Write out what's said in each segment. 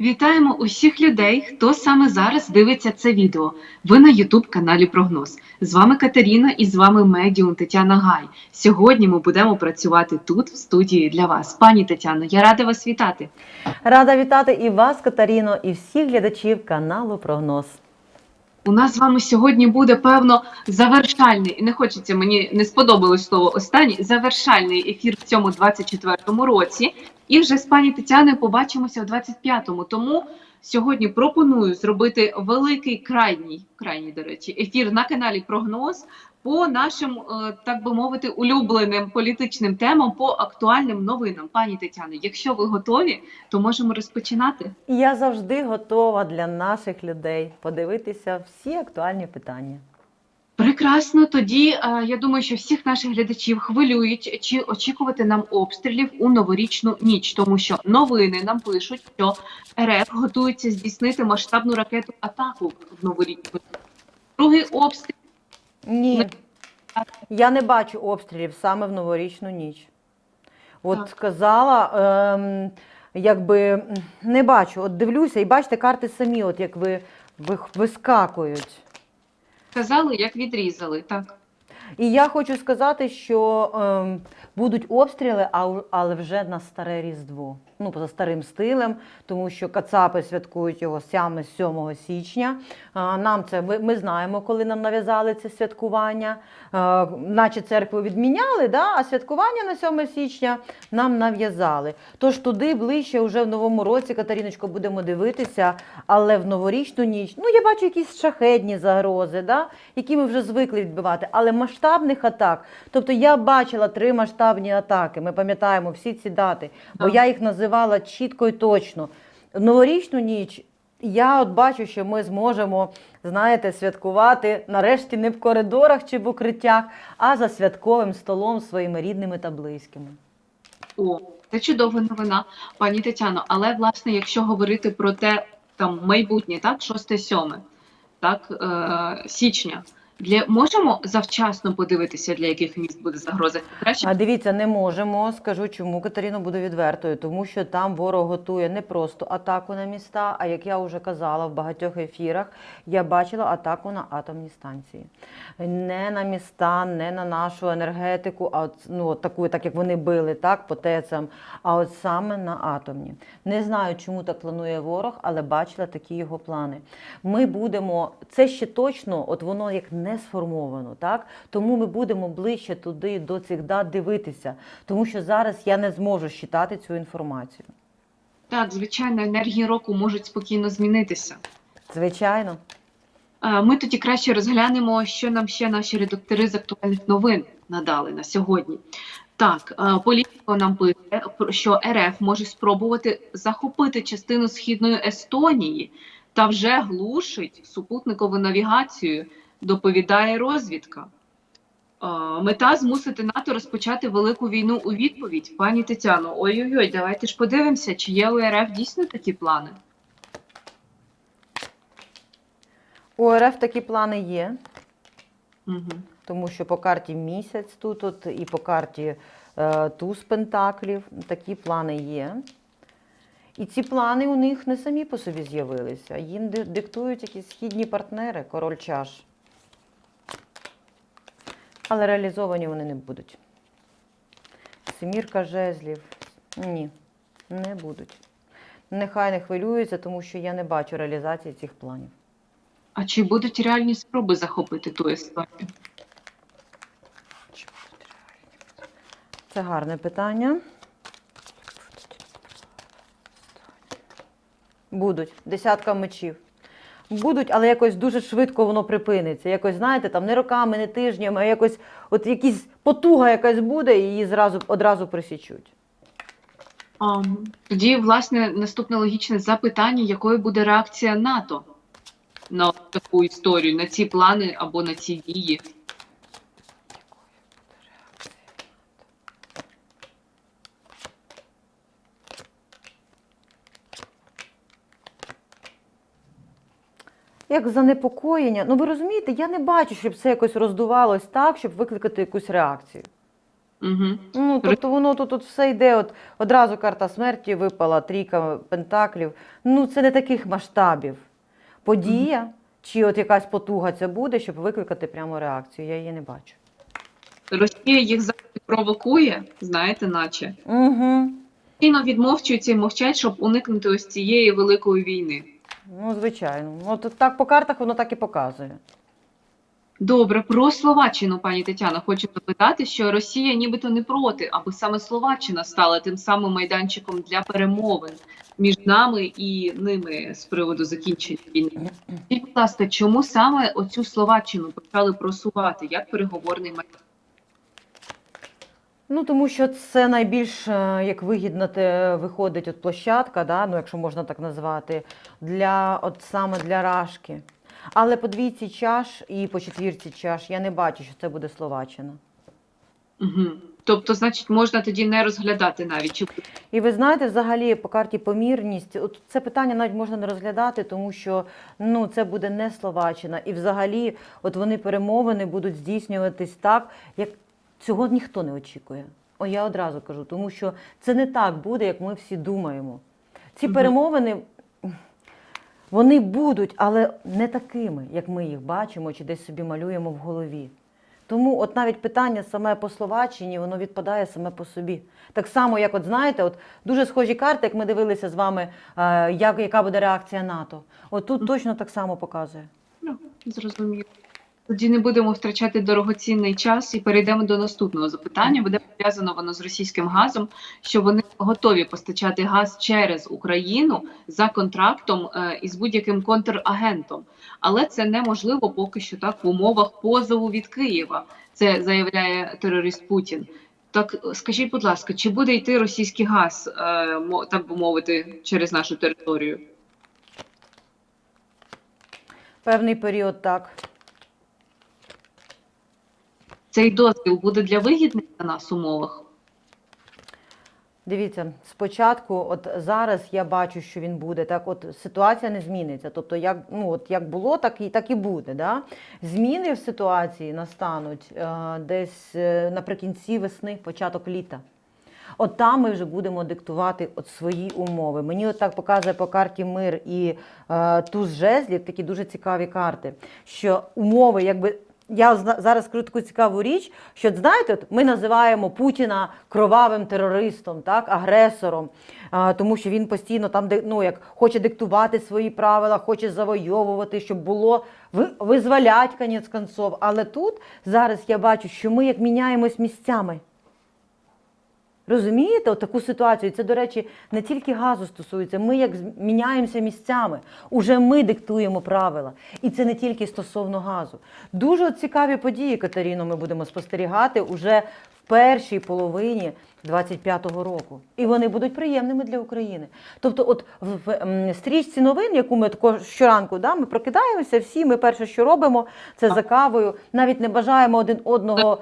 Вітаємо усіх людей, хто саме зараз дивиться це відео. Ви на Ютуб каналі Прогноз. З вами Катерина і з вами медіум Тетяна Гай. Сьогодні ми будемо працювати тут, в студії для вас. Пані Тетяно, я рада вас вітати. Рада вітати і вас, Катаріно, і всіх глядачів каналу Прогноз. У нас з вами сьогодні буде певно завершальний, і не хочеться мені не сподобалось слово останній завершальний ефір в цьому 24-му році. І вже з пані Тетяною побачимося в 25-му. Тому сьогодні пропоную зробити великий крайній, крайній, до речі, ефір на каналі Прогноз по нашим, е, так би мовити, улюбленим політичним темам, по актуальним новинам. Пані Тетяно, якщо ви готові, то можемо розпочинати. Я завжди готова для наших людей подивитися всі актуальні питання. Прекрасно. Тоді е, я думаю, що всіх наших глядачів хвилюють, чи очікувати нам обстрілів у новорічну ніч, тому що новини нам пишуть, що РФ готується здійснити масштабну ракету атаку в новорічну. Другий обстріл Ні, я не бачу обстрілів саме в новорічну ніч. От Так. сказала, ем, якби не бачу. От дивлюся, і бачите, карти самі, от як ви, ви вискакують. Казали, як відрізали. Так І я хочу сказати, що е, будуть обстріли, але вже на старе Різдво. Ну, за старим стилем, тому що Кацапи святкують його саме 7 січня. Нам це ми, знаємо, коли нам нав'язали це святкування. Наче церкву відміняли, да? а святкування на 7 січня нам нав'язали. Тож туди ближче вже в новому році, Катеріночко, будемо дивитися, але в новорічну ніч, ну я бачу якісь шахедні загрози, да? які ми вже звикли відбивати, але масштабних атак. Тобто я бачила три масштабні атаки. Ми пам'ятаємо всі ці дати, бо я їх називала чітко і точно. Новорічну ніч. Я от бачу, що ми зможемо, знаєте, святкувати нарешті не в коридорах чи в укриттях, а за святковим столом своїми рідними та близькими. о, це чудова новина, пані Тетяно. Але власне, якщо говорити про те, там майбутнє, так, 6-7, так, е, січня. Для можемо завчасно подивитися, для яких міст буде загроза. Краще А дивіться, не можемо. Скажу, чому Катерина буду відвертою, тому що там ворог готує не просто атаку на міста, а як я вже казала в багатьох ефірах, я бачила атаку на атомні станції. Не на міста, не на нашу енергетику, а от, ну, от таку, так як вони били, так, по ТЕЦам, а от саме на атомні. Не знаю, чому так планує ворог, але бачила такі його плани. Ми будемо, це ще точно, от воно як не сформовано, так? Тому ми будемо ближче туди до цих дат дивитися, тому що зараз я не зможу щитати цю інформацію. так, звичайно, енергії року можуть спокійно змінитися. Звичайно. Ми тоді краще розглянемо, що нам ще наші редактори з актуальних новин надали на сьогодні. Так, політико нам пише, що РФ може спробувати захопити частину східної Естонії та вже глушить супутникову навігацію, доповідає розвідка. Мета змусити НАТО розпочати велику війну у відповідь. Пані Тетяно, ой-ой-ой, давайте ж подивимося, чи є у РФ дійсно такі плани. У РФ такі плани є, Угу. тому що по карті місяць тут от, і по карті е, туз пентаклів такі плани є. І ці плани у них не самі по собі з'явилися. Їм диктують якісь східні партнери, король чаш. Але реалізовані вони не будуть. Семірка жезлів. Ні, не будуть. Нехай не хвилюються, тому що я не бачу реалізації цих планів. А чи будуть реальні спроби захопити ту Естонію? Це гарне питання. Будуть. Десятка мечів. Будуть, але якось дуже швидко воно припиниться. Якось, знаєте, там не роками, не тижнями, а якось от якісь потуга якась буде, і її зразу одразу присічуть. Um, тоді, власне, наступне логічне запитання: якою буде реакція НАТО на таку історію, на ці плани або на ці дії? Як занепокоєння. Ну ви розумієте, я не бачу, щоб це якось роздувалось так, щоб викликати якусь реакцію. Угу. Ну, тобто воно тут, тут все йде. От одразу карта смерті випала, трійка пентаклів. Ну, це не таких масштабів. Подія чи от якась потуга це буде, щоб викликати прямо реакцію. Я її не бачу. Росія їх зараз провокує, знаєте, наче. Угу. Постійно відмовчуються і мовчать, щоб уникнути ось цієї великої війни. Ну, звичайно. От так по картах воно так і показує. Добре, про Словаччину, пані Тетяна, хочу запитати, що Росія нібито не проти, аби саме Словаччина стала тим самим майданчиком для перемовин між нами і ними з приводу закінчення війни. Будь ласка, чому саме оцю Словаччину почали просувати як переговорний майданчик? Ну, тому що це найбільш е, як вигідна те виходить от площадка, да? ну, якщо можна так назвати, для от саме для рашки. Але по двійці чаш і по четвірці чаш я не бачу, що це буде Словаччина. Угу. Тобто, значить, можна тоді не розглядати навіть І ви знаєте, взагалі по карті помірність, от це питання навіть можна не розглядати, тому що ну це буде не Словаччина. І взагалі, от вони перемовини будуть здійснюватись так, як цього ніхто не очікує. О, я одразу кажу, тому що це не так буде, як ми всі думаємо. Ці перемовини. Вони будуть, але не такими, як ми їх бачимо чи десь собі малюємо в голові. Тому от навіть питання саме по Словаччині, воно відпадає саме по собі. Так само, як от знаєте, от дуже схожі карти, як ми дивилися з вами, е, як, яка буде реакція НАТО. От тут точно так само показує. Ну, зрозуміло. Тоді не будемо втрачати дорогоцінний час і перейдемо до наступного запитання. Буде пов'язано воно з російським газом, що вони готові постачати газ через Україну за контрактом е, із будь-яким контрагентом. Але це неможливо поки що так в умовах позову від Києва. Це заявляє терорист Путін. Так скажіть, будь ласка, чи буде йти російський газ, е, так би мовити, через нашу територію? Певний період так. Цей дозвіл буде для вигідних для нас умовах? Дивіться, спочатку, от зараз я бачу, що він буде. Так, от ситуація не зміниться. Тобто, як ну от як було, так і так і буде. Да? Зміни в ситуації настануть е, десь е, наприкінці весни, початок літа. От там ми вже будемо диктувати от свої умови. Мені от так показує по карті мир і е, туз жезлів, такі дуже цікаві карти. Що умови, якби я зараз скажу таку цікаву річ, що знаєте, ми називаємо Путіна кровавим терористом, так, агресором, а, тому що він постійно там ну, як хоче диктувати свої правила, хоче завойовувати, щоб було ви- визволять конець концов. Але тут зараз я бачу, що ми як міняємось місцями. Розумієте, от таку ситуацію. Це, до речі, не тільки газу стосується. Ми як міняємося місцями. Уже ми диктуємо правила. І це не тільки стосовно газу. Дуже цікаві події, Катеріно, ми будемо спостерігати уже в першій половині 25-го року. І вони будуть приємними для України. Тобто, от в, стрічці новин, яку ми тако щоранку да, ми прокидаємося, всі ми перше, що робимо, це за кавою, навіть не бажаємо один одного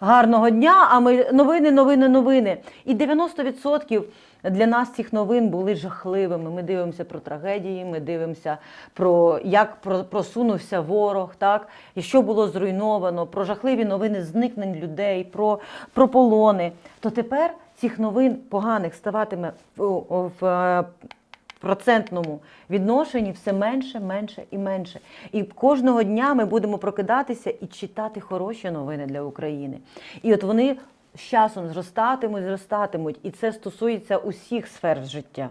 гарного дня, а ми новини, новини, новини. І 90% для нас цих новин були жахливими. Ми дивимося про трагедії, ми дивимося про як просунувся ворог, так і що було зруйновано, про жахливі новини зникнень людей, про, про полони. То тепер цих новин поганих ставатиме в, в, процентному відношенні все менше, менше і менше. І кожного дня ми будемо прокидатися і читати хороші новини для України. І от вони з часом зростатимуть, зростатимуть. І це стосується усіх сфер життя.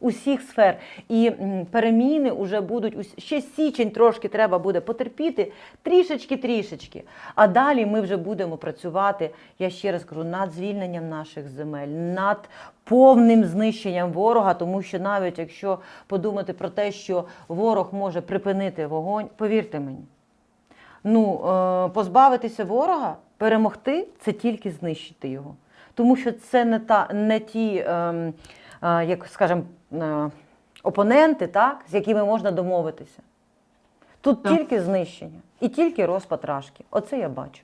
Усіх сфер. І переміни вже будуть ще січень трошки треба буде потерпіти, трішечки-трішечки. А далі ми вже будемо працювати, я ще раз кажу, над звільненням наших земель, над повним знищенням ворога, тому що навіть якщо подумати про те, що ворог може припинити вогонь, повірте мені, ну, е, позбавитися ворога, перемогти це тільки знищити його. Тому що це не, та, не ті, ем, е, як скажемо, е, опоненти, так, з якими можна домовитися. Тут Так. тільки знищення і тільки розпад рашки. Оце я бачу.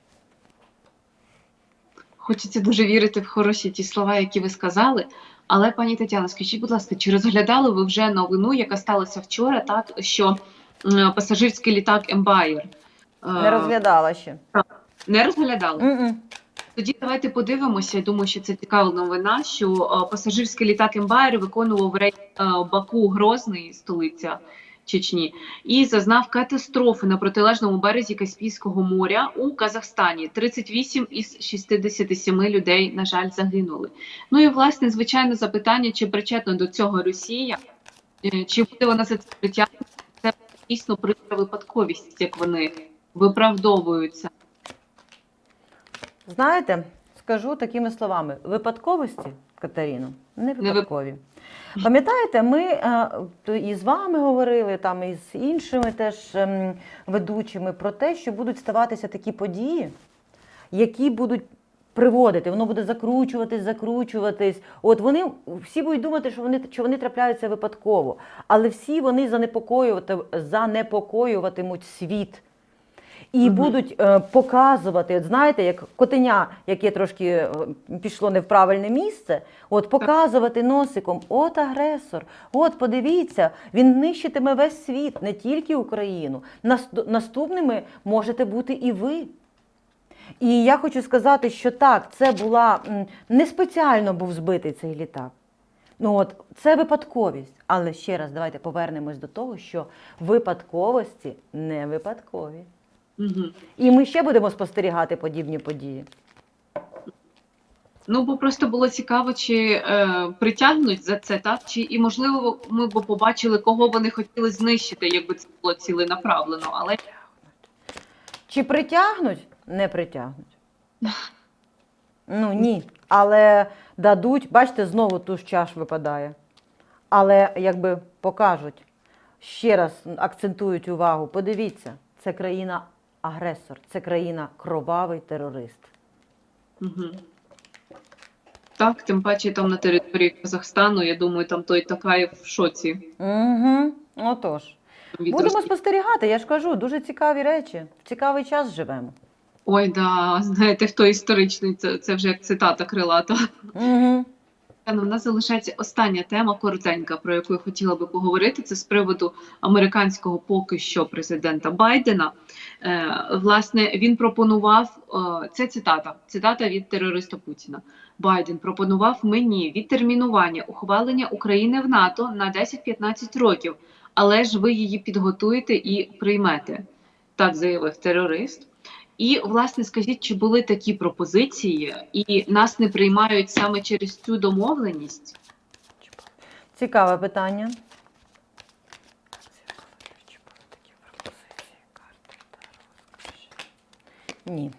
Хочеться дуже вірити в хороші ті слова, які ви сказали. Але, пані Тетяна, скажіть, будь ласка, чи розглядали ви вже новину, яка сталася вчора, так що пасажирський літак Embraer? е, Не розглядала ще. Не розглядали? М-м. Тоді давайте подивимося. Я думаю, що це цікава новина, що е, пасажирський літак Ембаєр виконував рейс е, Баку Грозний, столиця Чечні, і зазнав катастрофи на протилежному березі Каспійського моря у Казахстані. 38 із 67 людей, на жаль, загинули. Ну і власне, звичайно, запитання, чи причетна до цього Росія, Е, чи буде вона за це притягнута? Це дійсно прикра випадковість, як вони виправдовуються. Знаєте, скажу такими словами: випадковості, Катеріно, не випадкові. Пам'ятаєте, ми е, то і з вами говорили, там і з іншими теж ем, ведучими про те, що будуть ставатися такі події, які будуть приводити, воно буде закручуватись, закручуватись. От вони всі будуть думати, що вони що вони трапляються випадково, але всі вони занепокоювати, занепокоюватимуть світ. І Мгм. будуть е, показувати, от знаєте, як котеня, яке трошки е, пішло не в правильне місце, от показувати носиком, от агресор, от подивіться, він нищитиме весь світ, не тільки Україну. Наступними можете бути і ви. І я хочу сказати, що так, це була не спеціально був збитий цей літак. Ну от це випадковість. Але ще раз давайте повернемось до того, що випадковості не випадкові. Угу. І ми ще будемо спостерігати подібні події. Ну, бо просто було цікаво, чи е, притягнуть за це, так? Чи і можливо ми б побачили, кого вони хотіли знищити, якби це було ціленаправлено. Але Чи притягнуть? Не притягнуть. Ну ні. Але дадуть, бачите, знову ту ж чаш випадає. Але якби покажуть, ще раз акцентують увагу, подивіться, це країна-агресор, це країна кровавий терорист. угу. так, тим паче там на території Казахстану, я думаю, там той Такаєв в шоці. Угу. Отож. Будемо спостерігати, я ж кажу, дуже цікаві речі. В цікавий час живемо. Ой, да, знаєте, хто історичний, це, це вже як цитата крилата. Угу. У нас залишається остання тема коротенька, про яку я хотіла би поговорити. Це з приводу американського поки що президента Байдена. Е, власне, він пропонував е, це цитата. Цитата від терориста Путіна. Байден пропонував мені відтермінування ухвалення України в НАТО на 10-15 років, але ж ви її підготуєте і приймете. Так заявив терорист. І, власне, скажіть, чи були такі пропозиції, і нас не приймають саме через цю домовленість? Цікаве питання. Ні.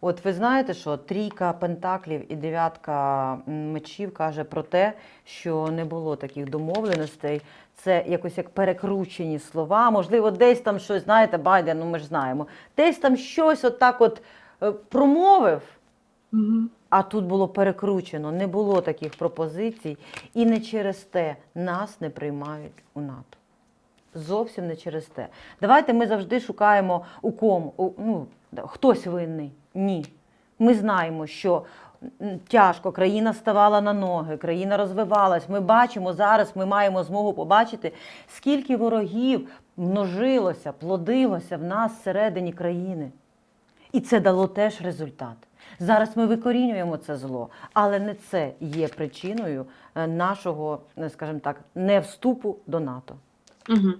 От ви знаєте, що трійка пентаклів і дев'ятка мечів каже про те, що не було таких домовленостей. Це якось як перекручені слова. Можливо, десь там щось, знаєте, Байден, ну ми ж знаємо, десь там щось отак от е, промовив. Угу. А тут було перекручено, не було таких пропозицій, і не через те нас не приймають у НАТО. Зовсім не через те. Давайте ми завжди шукаємо у кому, у, ну, хтось винний. Ні. Ми знаємо, що тяжко, країна ставала на ноги, країна розвивалась. Ми бачимо зараз, ми маємо змогу побачити, скільки ворогів множилося, плодилося в нас всередині країни. І це дало теж результат. Зараз ми викорінюємо це зло, але не це є причиною е, нашого, е, скажімо так, не вступу до НАТО. Угу.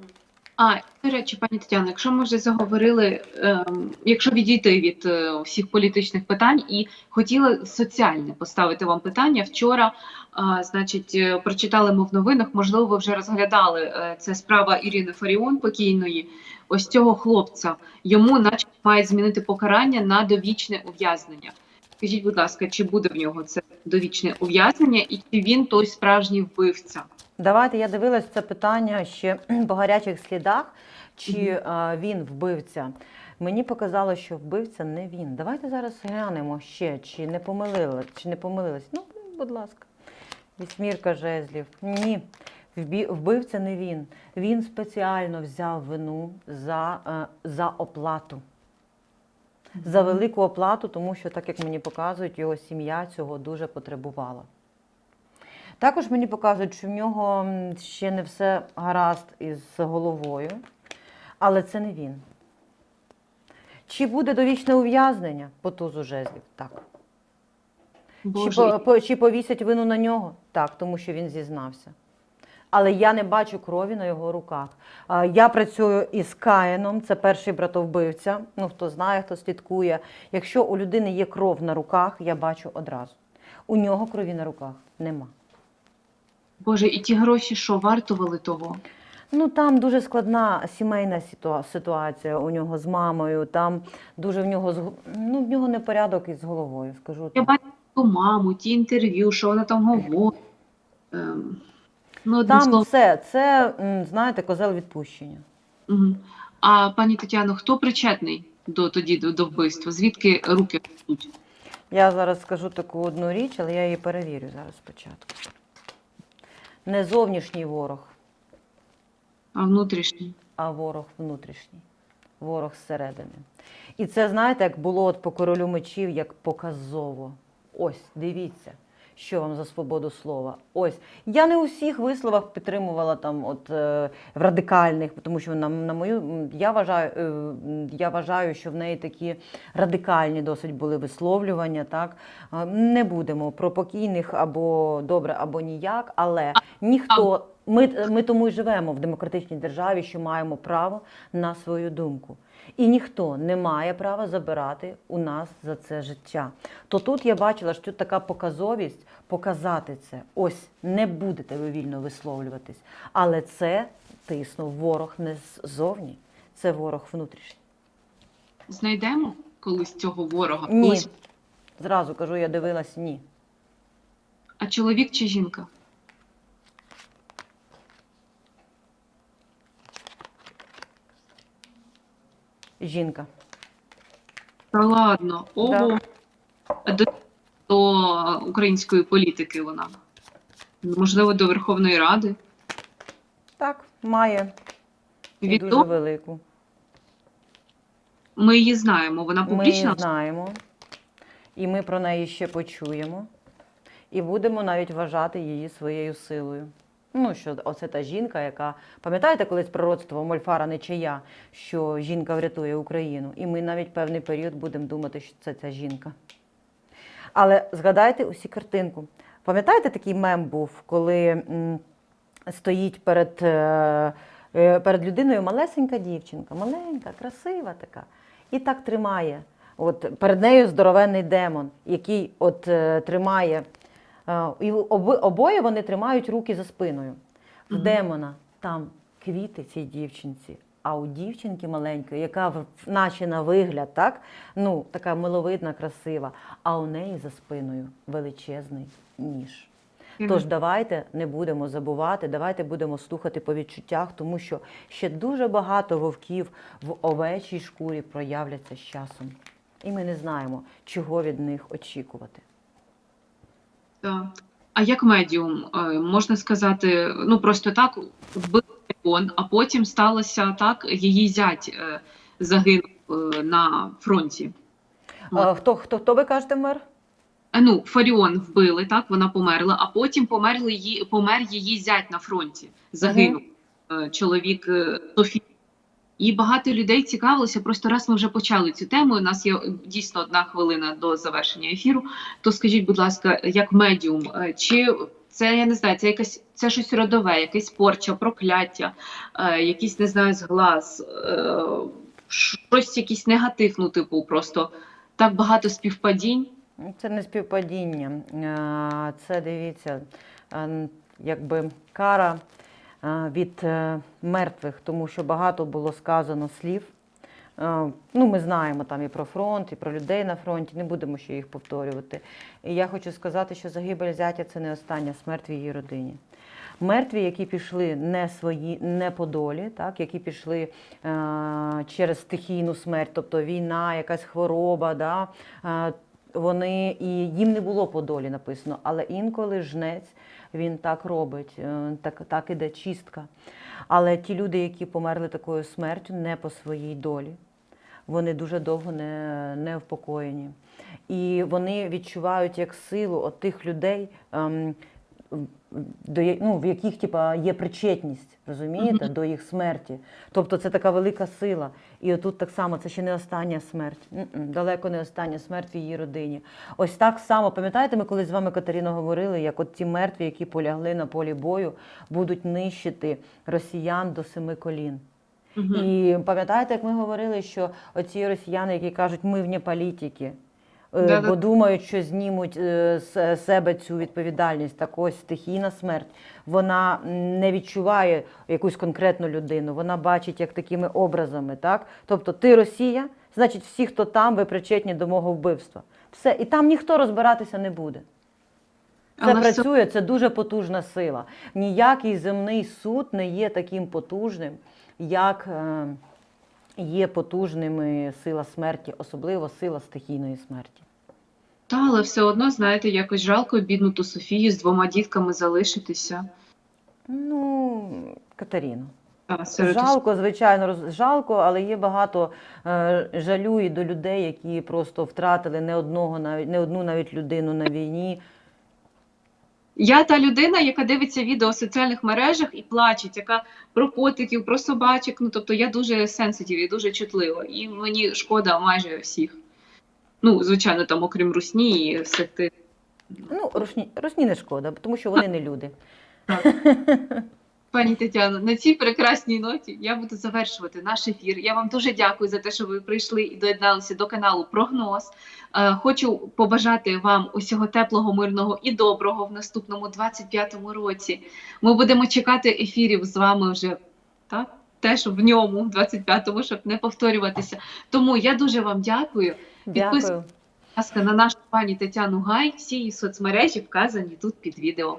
А, до речі, пані Тетяно, якщо ми вже заговорили, ем, якщо відійти від е, всіх політичних питань, і хотіла соціальне поставити вам питання. Вчора, е, значить, прочитали ми в новинах, можливо, ви вже розглядали е, це справа Ірини Фаріон покійної. Ось цього хлопця йому, наче, мають змінити покарання на довічне ув'язнення. Скажіть, будь ласка, чи буде в нього це довічне ув'язнення, і чи він той справжній вбивця? Давайте я дивилась це питання ще по гарячих слідах, чи е, він вбивця. Мені показало, що вбивця не він. Давайте зараз глянемо ще, чи не помилили, чи не помилились. Ну, будь ласка, вісьмірка жезлів. Ні. Вбивця не він. Він спеціально взяв вину за, е, за оплату. За велику оплату, тому що, так як мені показують, його сім'я цього дуже потребувала. Також мені показують, що в нього ще не все гаразд із головою, але це не він. Чи буде довічне ув'язнення по тузу жезлів? Так. Чи, Боже, по, по- чи повісять вину на нього? Так, тому що він зізнався. Але я не бачу крові на його руках. Я працюю із Каїном, це перший братовбивця. Ну, хто знає, хто слідкує. Якщо у людини є кров на руках, я бачу одразу. У нього крові на руках нема. Боже, і ті гроші, що вартували того? Ну там дуже складна сімейна ситуація у нього з мамою. Там дуже в нього з ну, в нього непорядок із головою, скажу Я бачу ту маму, ті інтерв'ю, що вона там говорить. Ем, ну, Там словом, все, це, знаєте, козел відпущення. А пані Тетяно, хто причетний до тоді до, до вбивства? Звідки руки ростуть? Я зараз скажу таку одну річ, але я її перевірю зараз спочатку. Не зовнішній ворог, А внутрішній. а ворог внутрішній, ворог зсередини. І це, знаєте, як було от по королю мечів, як показово. Ось, дивіться, що вам за свободу слова. Ось. Я не у всіх висловах підтримувала там, от, е, в радикальних, тому що на, на мою, я вважаю, е, я вважаю, що в неї такі радикальні досить були висловлювання. Так? Е, Не будемо про покійних або добре, або ніяк, але ніхто. Ми, ми тому й живемо в демократичній державі, що маємо право на свою думку. І ніхто не має права забирати у нас за це життя. То тут я бачила, що тут така показовість показати це. Ось не будете ви вільно висловлюватись. Але це тиснув ворог не ззовні, це ворог внутрішній. Знайдемо колись цього ворога? Ні. Колись- Зразу кажу, я дивилась ні. А чоловік чи жінка? Жінка. Та ладно, ого. Да. До, до української політики вона. Можливо, до Верховної Ради. Так, має і дуже Відомо, велику. ми її знаємо. Вона публічна. Ми її знаємо, і ми про неї ще почуємо, і будемо навіть вважати її своєю силою. Ну, що оце та жінка, яка пам'ятаєте колись пророцтво Мольфара Нечая, що жінка врятує Україну, і ми навіть певний період будемо думати, що це ця жінка. Але згадайте усі картинку. Пам'ятаєте, такий мем був, коли стоїть перед, е, е, перед людиною малесенька дівчинка, маленька, красива така, і так тримає. От перед нею здоровенний демон, який от е, тримає. Е, і обоє вони тримають руки за спиною. В демона там квіти цій дівчинці. А у дівчинки маленької, яка наче на вигляд, так? Ну, така миловидна, красива, а у неї за спиною величезний ніж. Тож давайте не будемо забувати, давайте будемо слухати по відчуттях, тому що ще дуже багато вовків в овечій шкурі проявляться з часом. І ми не знаємо, чого від них очікувати. Так. А як медіум, е, можна сказати, ну просто так вбив телефон, а потім сталося так, її зять е, загинув е, на фронті. А, хто, хто, хто ви кажете, мер? Е, Ну, Фаріон вбили, так, вона померла, а потім померли її, помер її зять на фронті. Загинув е, чоловік е, Софії. І багато людей цікавилося. Просто раз ми вже почали цю тему. У нас є е, дійсно одна хвилина до завершення ефіру. То скажіть, будь ласка, як медіум, е, чи це я не знаю, це якась це щось родове, якесь порча, прокляття, е, якийсь не знаю, зглаз, е, щось, якийсь негатив, ну типу, просто так багато співпадінь. Це не співпадіння. Це дивіться, якби кара від е, мертвих, тому що багато було сказано слів. Ну, ми знаємо там і про фронт, і про людей на фронті, не будемо ще їх повторювати. І я хочу сказати, що загибель зятя це не остання смерть в її родині. Мертві, які пішли не свої, не по долі, так, які пішли е, через стихійну смерть, тобто війна, якась хвороба, да, е, вони і їм не було по долі написано, але інколи жнець він так робить, е, так, так іде чистка. Але ті люди, які померли такою смертю, не по своїй долі, вони дуже довго не, не впокоєні. І вони відчувають як силу от тих людей. ем, до, ну, в яких типа, є причетність, розумієте, до їх смерті. Тобто це така велика сила. І отут так само це ще не остання смерть. М-м, далеко не остання смерть в її родині. Ось так само, пам'ятаєте, ми колись з вами, Катерина, говорили, як от ті мертві, які полягли на полі бою, будуть нищити росіян до семи колін. Мгм. І пам'ятаєте, як ми говорили, що оці росіяни, які кажуть, ми вне політики, е, Да-да. думають, що знімуть е, з себе цю відповідальність. Так ось стихійна смерть. Вона не відчуває якусь конкретну людину, вона бачить як такими образами. Так? Тобто ти Росія, значить, всі, хто там, ви причетні до мого вбивства. Все, і там ніхто розбиратися не буде. Це Але працює, це дуже потужна сила. Ніякий земний суд не є таким потужним, як е, є потужними сила смерті, особливо сила стихійної смерті. Та, але все одно, знаєте, якось жалко бідну ту Софію з двома дітками залишитися. Ну, Катеріно, Та, жалко, звичайно, роз- жалко, але є багато е, жалю і до людей, які просто втратили не одного, навіть не одну навіть людину на війні. Я та людина, яка дивиться відео в соціальних мережах і плачеть, яка про котиків, про собачок. Ну тобто я дуже сенситів і дуже чутлива. І мені шкода майже всіх. Ну, звичайно, там, окрім русні і все ти. Ну, русні, русні не шкода, тому що вони не люди. Пані Тетяно, на цій прекрасній ноті я буду завершувати наш ефір. Я вам дуже дякую за те, що ви прийшли і доєдналися до каналу Прогноз. Е, хочу побажати вам усього теплого, мирного і доброго в наступному 25-му році. Ми будемо чекати ефірів з вами вже так. Теж в ньому, в 25-му, щоб не повторюватися. Тому я дуже вам дякую. Дякую. Будь ласка, на нашу пані Тетяну Гай. Всі її соцмережі вказані тут під відео.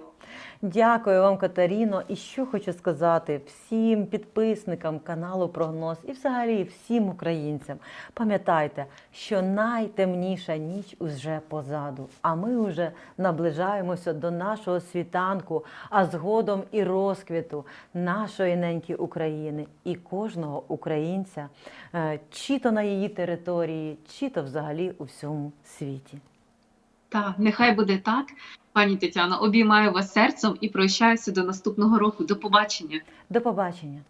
Дякую вам, Катеріно. І що хочу сказати всім підписникам каналу Прогноз і взагалі всім українцям. Пам'ятайте, що найтемніша ніч уже позаду, а ми вже наближаємося до нашого світанку, а згодом і розквіту нашої неньки України і кожного українця, е, чи то на її території, чи то взагалі у всьому світі. Так, нехай буде так. Пані Тетяно, обіймаю вас серцем і прощаюся до наступного року. До побачення. До побачення.